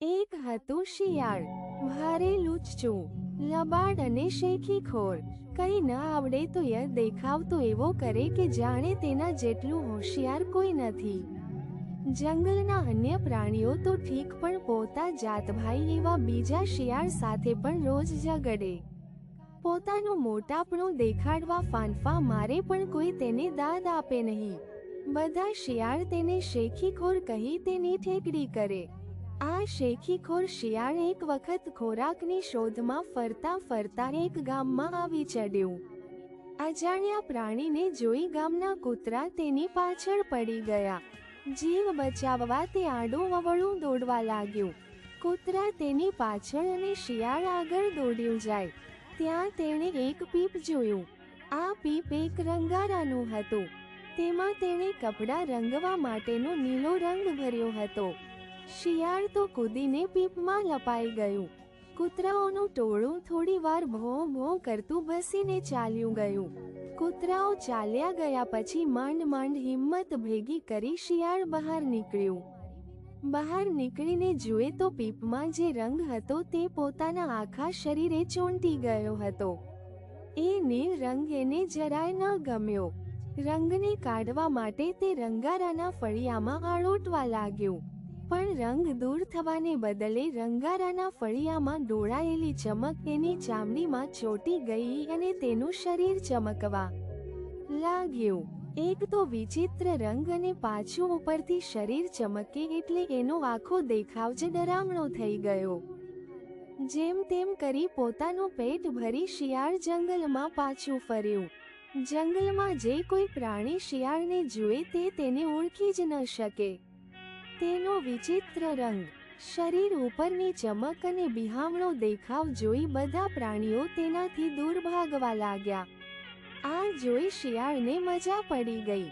એક હતું શિયાળ. ભારે લુચ્ચું લબાડ અને શેખીખોર. કઈ ન આવડે તો ય દેખાવ તો એવો કરે કે જાણે તેના જેટલું હોશિયાર કોઈ નથી. જંગલના અન્ય પ્રાણીઓ તો ઠીક પણ પોતા જાતભાઈ એવા બીજા શિયાળ સાથે પણ રોજ ઝગડે પોતાનું મોટાપણું દેખાડવા ફાંફા મારે પણ કોઈ તેને દાદ આપે નહીં. બધા શિયાળ તેને શેખીખોર કહી તેની ઠેકડી કરે. આ શેખીખોર શિયાળ એક વખત ખોરાકની શોધમાં ફરતા ફરતા એક ગામમાં આવી ચડ્યું. અજાણ્યા પ્રાણીને જોઈ ગામના કૂતરા તેની પાછળ પડી ગયા. જીવ બચાવવા તે આડું વવળું દોડવા લાગ્યું. કૂતરા તેની પાછળ અને શિયાળ આગળ દોડ્યું જાય. ત્યાં તેણે એક પીપ જોયું. આ પીપ એક રંગારાનું હતું. તેમાં તેણે કપડાં રંગવા માટેનો નીલો રંગ ભર્યો હતો. શિયાળ તો કૂદીને પીપમાં લપાઈ ગયું. કૂતરાઓનું ટોળું થોડી વાર ભો ભો કરતું ભસીને ચાલ્યું ગયું. કૂતરાઓ ચાલ્યા ગયા પછી માંડ માંડ હિંમત ભેગી કરી શિયાળ બહાર નીકળ્યું. બહાર નીકળીને જુએ તો પીપમાં જે રંગ હતો તે પોતાના આખા શરીરે ચોંટી ગયો હતો. એ નીલ રંગ એને જરાય ન ગમ્યો. રંગને કાઢવા માટે તે રંગારાના ફળિયામાં આળોટવા લાગ્યું. પણ રંગ દૂર થવાને બદલે રંગારાના ફળિયામાં ડોળાયેલી ચમક એની ચામડીમાં ચોટી ગઈ અને તેનું શરીર ચમકવા લાગ્યું. એક તો વિચિત્ર રંગ અને પાછું ઉપરથી શરીર ચમકે એટલે એનો આખો દેખાવ જ ડરામણો થઈ ગયો. જેમ તેમ કરી પોતાનું પેટ ભરી શિયાળ જંગલમાં પાછું ફર્યું. જંગલમાં જે કોઈ પ્રાણી શિયાળને જુએ તે તેને ઓળખી જ ન શકે. તેનો વિચિત્ર રંગ, શરીર ઉપરની ચમક અને બિહામણો દેખાવ જોઈ બધા પ્રાણીઓ તેનાથી દૂર ભાગવા લાગ્યા. આ જોઈ શિયાળને મજા પડી ગઈ.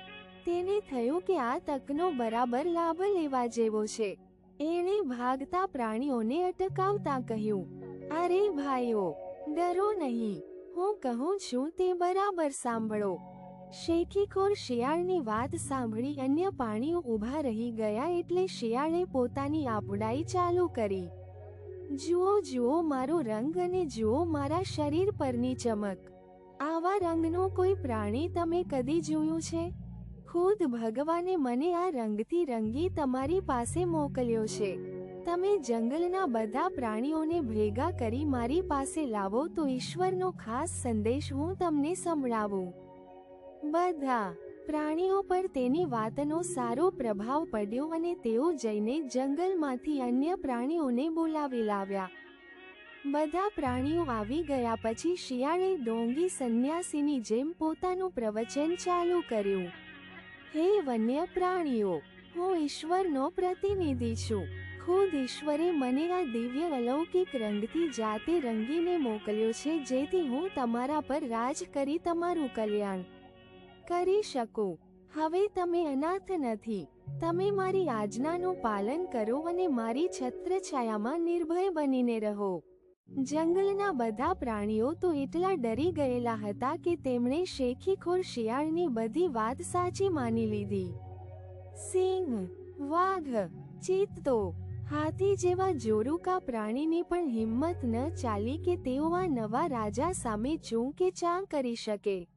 તેને થયું કે આ તકનો બરાબર લાભ લેવા જેવો છે. એણે ભાગતા પ્રાણીઓને અટકાવતા કહ્યું, અરે ભાઈઓ, ડરો નહીં. હું કહું છું તે બરાબર સાંભળો. શેખીખોર શિયાળની વાત સાંભળી અન્ય પાણીઓ ઊભા રહી ગયા એટલે શિયાળે પોતાની આપડાઈ ચાલુ કરી. જુઓ જુઓ મારો રંગ અને જુઓ મારા શરીર પરની ચમક. આવા રંગનો કોઈ પ્રાણી તમે કદી જોયું છે? ખુદ ભગવાને મને આ રંગથી રંગી તમારી પાસે મોકલ્યો છે. તમે જંગલના બધા પ્રાણીઓને ભેગા કરી મારી પાસે લાવો તો ઈશ્વરનો ખાસ સંદેશ હું તમને સંભળાવું. બધા પ્રાણીઓ પર તેની વાતનો સારો પ્રભાવ પડ્યો અને તેઓ જઈને જંગલમાંથી અન્ય પ્રાણીઓને બોલાવી લાવ્યા. બધા પ્રાણીઓ આવી ગયા પછી શિયાળે ડોંગી સંન્યાસીની જેમ પોતાનું પ્રવચન ચાલુ કર્યું. હે વન્ય પ્રાણીઓ, હું ઈશ્વરનો પ્રતિનિધિ છું. ખુદ ઈશ્વરે મને આ દિવ્ય અલૌકિક રંગથી જાતે રંગીને મોકલ્યો છે જેથી હું તમારા પર રાજ કરી તમારું કલ્યાણ. કરી શકું. હવે તમે અનાથ નથી. તમે મારી આજ્ઞાનું પાલન કરો અને મારી છત્રછાયામાં નિર્ભય બનીને રહો. જંગલના બધા પ્રાણીઓ તો એટલા ડરી ગયેલા હતા કે તેમણે શેખીખોર શિયાળની બધી વાત સાચી માની લીધી. સિંહ, વાઘ, ચિત્તો, હાથી જેવા જોરુકા પ્રાણીને પણ હિંમત ન ચાલી કે તેઓ આ નવા રાજા સામે ચૂં કે ચા કરી શકે.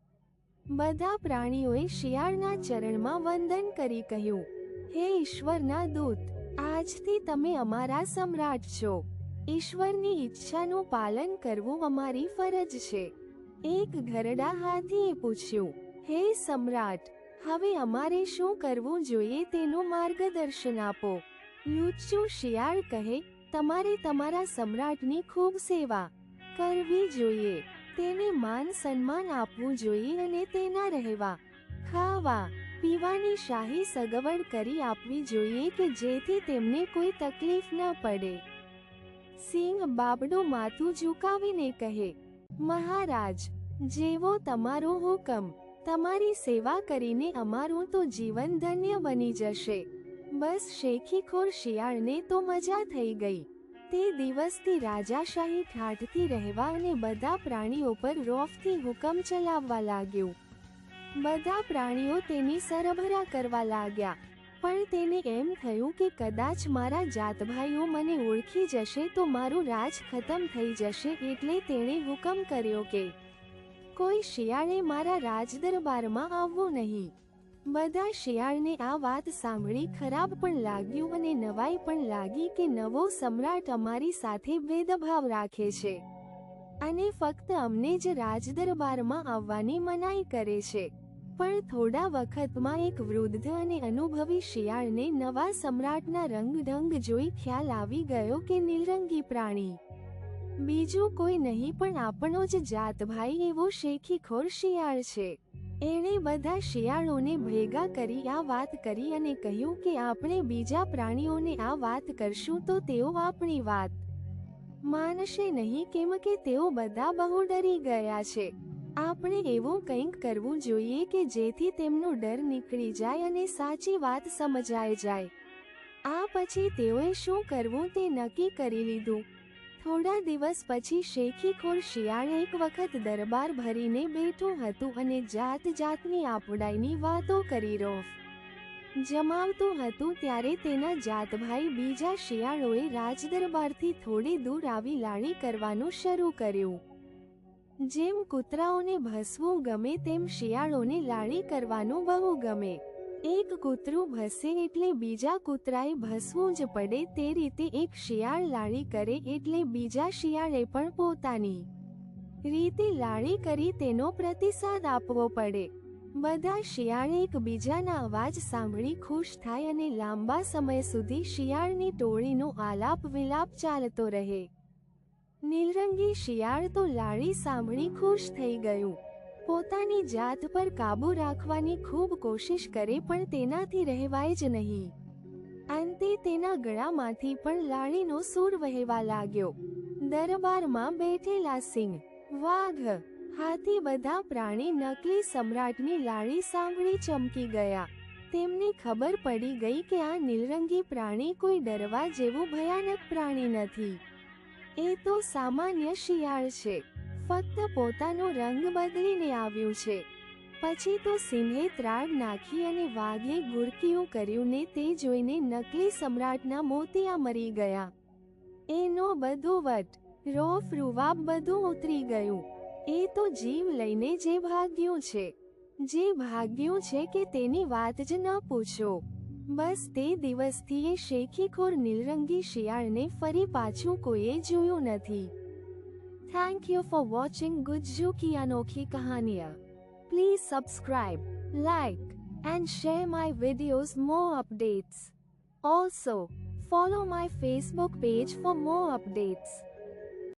બધા પ્રાણીઓએ શિયાળના ચરણમાં વંદન કરી કહ્યું, હે ઈશ્વરના દૂત, આજથી તમે અમારા સમ્રાટ છો. ઈશ્વરની ઈચ્છાનું પાલન કરવું અમારી ફરજ છે. એક ઘરડા હાથીએ પૂછ્યું, હે સમ્રાટ, હવે અમારે શું કરવું જોઈએ તેનું માર્ગદર્શન આપો. લુચ્ચુ શિયાળ કહે, તમારે તમારા સમ્રાટની ખૂબ સેવા કરવી જોઈએ. તેને માન સન્માન આપવું જોઈએ અને તેના રહેવા, ખાવા, પીવાની શાહી સગવડ કરી આપવી જોઈએ કે જેથી તેમને કોઈ તકલીફ ન પડે. સિંહ બાબડું માથું ઝુકાવીને કહે, મહારાજ, જેવો તમારો હુકમ, તમારી સેવા કરીને અમારું તો જીવન ધન્ય બની જશે. બસ શેખીખોર શિયાળને તો મજા થઈ ગઈ. તે દિવસથી રાજાશાહી ઠાઠથી રહેવા અને બધા પ્રાણીઓ પર રોફથી હુકમ ચલાવવા લાગ્યો. બધા પ્રાણીઓ તેની સરભરા કરવા લાગ્યા, પણ તેને એમ થયું કે કદાચ મારા જાતભાઈઓ મને ઓળખી જશે તો મારું રાજ ખતમ થઈ જશે એટલે તેણે હુકમ કર્યો કે કોઈ શિયાળે મારા રાજદરબારમાં આવવું નહીં. બધા શિયાળને આ વાત સાંભળી ખરાબ પણ લાગ્યું અને નવાઈ પણ લાગી કે નવો સમ્રાટ અમારી સાથે ભેદભાવ રાખે છે. અને ફક્ત અમને જ રાજદરબારમાં આવવાની મનાઈ કરે છે. પણ થોડા વખતમાં એક વૃદ્ધ અને અનુભવી શિયાળને નવા સમ્રાટના રંગઢંગ જોઈ ખ્યાલ આવી ગયો કે નીલરંગી પ્રાણી. બીજું કોઈ નહીં પણ આપણો જ જાતભાઈ એવો શેખીખોર શિયાળ છે. એણે બધા શિયાળોને ભેગા કરી આ વાત કરી અને કહ્યું કે આપણે બીજા પ્રાણીઓને આ વાત કરશું તો તેઓ આપણી વાત માનશે નહીં કેમ કે તેઓ બધા બહુ ડરી ગયા છે. આપણે એવું કંઈક કરવું જોઈએ કે જેથી તેમનો ડર નીકળી જાય અને સાચી વાત સમજાય જાય. આ પછી તેઓએ શું કરવું તે નક્કી કરી લીધું. થોડા દિવસ પછી શેખીખોર શિયાળ એક વખત દરબાર ભરીને બેઠું હતું અને જાત જાતની આપડાઈની વાતો કરી રોફ જમાવતું હતું ત્યારે તેના જાતભાઈ બીજા શિયાળોએ રાજદરબારથી થોડી દૂર આવી લાણી કરવાનું શરૂ કર્યું. જેમ કૂતરાઓને ભસવું ગમે તેમ શિયાળોને લાળી કરવાનું બહુ ગમે. એક કૂતરું ભસે એટલે બીજા કૂતરાએ ભસવું જ પડે તે રીતે એક શિયાળ લાળી કરે એટલે બીજા શિયાળે પણ પોતાની રીતે લાળી કરી તેનો પ્રતિસાદ આપવો પડે. બધા શિયાળ એકબીજાના અવાજ સાંભળી ખુશ થાય અને લાંબા સમય સુધી શિયાળની ટોળીનો આલાપ વિલાપ ચાલતો રહે. નીલરંગી શિયાળ તો લાળી સાંભળી ખુશ થઈ ગયું. પોતાની જાત પર કાબુ રાખવાની ખૂબ કોશિશ કરે પણ તેનાથી રહેવાય જ નહીં. અંતે તેના ગળામાંથી પણ લાળીનો સૂર વહેવા લાગ્યો. દરબારમાં બેઠેલા સિંહ, વાઘ, હાથી બધા પ્રાણી નકલી સમ્રાટની લાળી સાંભળી ચમકી ગયા. તેમને ખબર પડી ગઈ કે આ નીલરંગી પ્રાણી કોઈ ડરવા જેવું ભયાનક પ્રાણી નથી. એ તો સામાન્ય શિયાળ છે. ફક્ત પોતાનો રંગ બદલીને આવ્યું છે. પછી તો સિંહે ત્રાડ નાખી અને વાઘે ગુરકીયું કર્યું ને તે જોઈને નકલી સમ્રાટના મોતિયા મરી ગયા. એનો બધો વટ, રોફ, રૂવાબ બધું ઉતરી ગયું. એ તો જીવ લઈને જે ભાગ્યું છે. જે ભાગ્યું છે કે તેની વાત જ ન પૂછો. બસ તે દિવસથી એ શેખીખોર નીલરંગી શિયાળને ફરી પાછું કોઈએ જોયું નથી. Thank you for watching Gujju Ki Anokhi Kahaniya. Please subscribe, like, and share my videos more updates. Also, follow my Facebook page for more updates.